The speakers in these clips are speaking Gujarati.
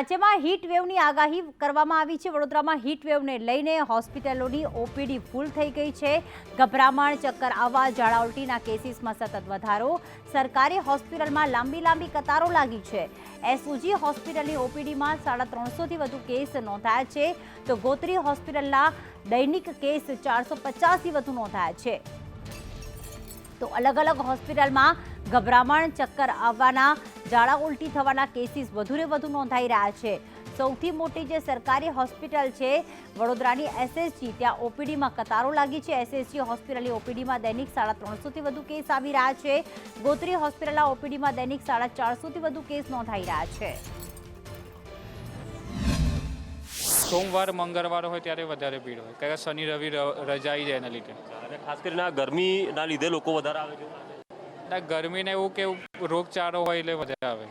રાજ્યમાં હીટ વેવની આગાહી કરવામાં આવી છે. વડોદરામાં હીટ વેવને લઈને હોસ્પિટલોની ઓપીડી ફૂલ થઈ ગઈ છે. ગભરામણ, ચક્કર આવવા, ઝાડા ઉલટીના કેસીસમાં સતત વધારો. સરકારી હોસ્પિટલમાં લાંબી લાંબી કતારો લાગી છે. એસઓજી હોસ્પિટલની ઓપીડીમાં સાડા ત્રણસોથી વધુ કેસ નોંધાયા છે. તો ગોત્રી હોસ્પિટલના દૈનિક કેસ ચારસો પચાસથી વધુ નોંધાયા છે. તો અલગ અલગ હોસ્પિટલમાં ગભરામણ, ચક્કર આવવાના ઝાડા ઉલટી થવાના કેસીસ વધુને વધુ નોંધાઈ રહ્યા છે. સૌથી મોટી જે સરકારી હોસ્પિટલ છે વડોદરાની એસએસજી ત્યાં ઓપીડીમાં કતારો લાગી છે. એસએસજી હોસ્પિટલની ઓપીડીમાં દૈનિક સાડા ત્રણસોથી વધુ કેસ આવી રહ્યા છે. ગોત્રી હોસ્પિટલના ઓપીડીમાં દૈનિક સાડા ચારસોથી વધુ કેસ નોંધાઈ રહ્યા છે. સોમવાર મંગળવાર હોય ત્યારે વધારે ભીડ હોય. કારણ કે શનિ રવિ રજાઈ રજા જાય એના લીધે. ખાસ કરીને આ ગરમીના લીધે લોકો વધારે આવે છે. અને ગરમીને એવું કે રોગચાળો હોય એટલે વધારે આવે.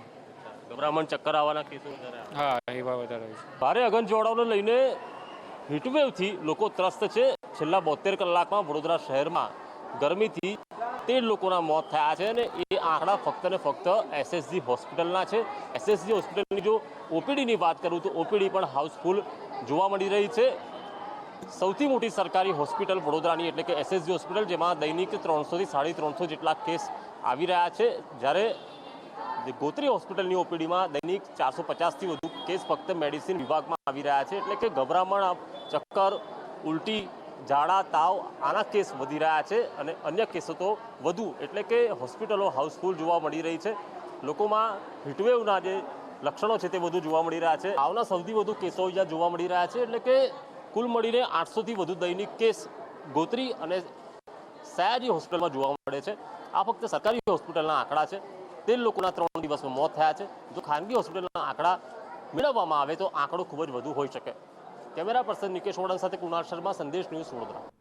ગભરામણ ચક્કર આવવાના કેસો વધારે આવે. હા એવા વધારે હોય છે. ભારે અગનજોડાઓને લઈને હીટવેવથી લોકો ત્રસ્ત છે. છેલ્લા બોતેર કલાકમાં વડોદરા શહેરમાં ગરમીથી તેર લોકોના મોત થયા છે અને એ આંકડા ફક્ત ને ફક્ત એસએસજી હોસ્પિટલના છે. એસએસજી હોસ્પિટલની જો ઓપીડીની વાત કરું તો ઓપીડી પણ હાઉસફુલ જોવા મળી રહી છે. સૌથી મોટી સરકારી હોસ્પિટલ વડોદરાની એટલે કે એસએસજી હોસ્પિટલ જેમાં દૈનિક ત્રણસોથી સાડી ત્રણસો જેટલા કેસ આવી રહ્યા છે. જ્યારે ગોત્રી હોસ્પિટલની ઓપીડીમાં દૈનિક ચારસો પચાસથી વધુ કેસ ફક્ત મેડિસિન વિભાગમાં આવી રહ્યા છે. એટલે કે ગભરામણ, ચક્કર, ઉલટી, ઝાડા, તાવ આના કેસ વધી રહ્યા છે અને અન્ય કેસો તો વધુ. એટલે કે હોસ્પિટલો હાઉસફુલ જોવા મળી રહી છે. લોકોમાં હીટવેવના જે લક્ષણો છે તે વધુ જોવા મળી રહ્યા છે. આવના સૌથી વધુ કેસો અહીંયા જોવા મળી રહ્યા છે. એટલે કે કુલ મળીને આઠસોથી વધુ દૈનિક કેસ ગોત્રી અને સયાજી હોસ્પિટલમાં જોવા મળે છે. આ ફક્ત સરકારી હોસ્પિટલના આંકડા છે. તે લોકોના ત્રણ દિવસમાં મોત થયા છે. જો ખાનગી હોસ્પિટલના આંકડા મેળવવામાં આવે તો આંકડો ખૂબ જ વધુ હોઈ શકે. કેમેરા પર્સન નિકેશ વડન સાથે કુણાલ શર્મા, સંદેશ ન્યૂઝ વડોદરા.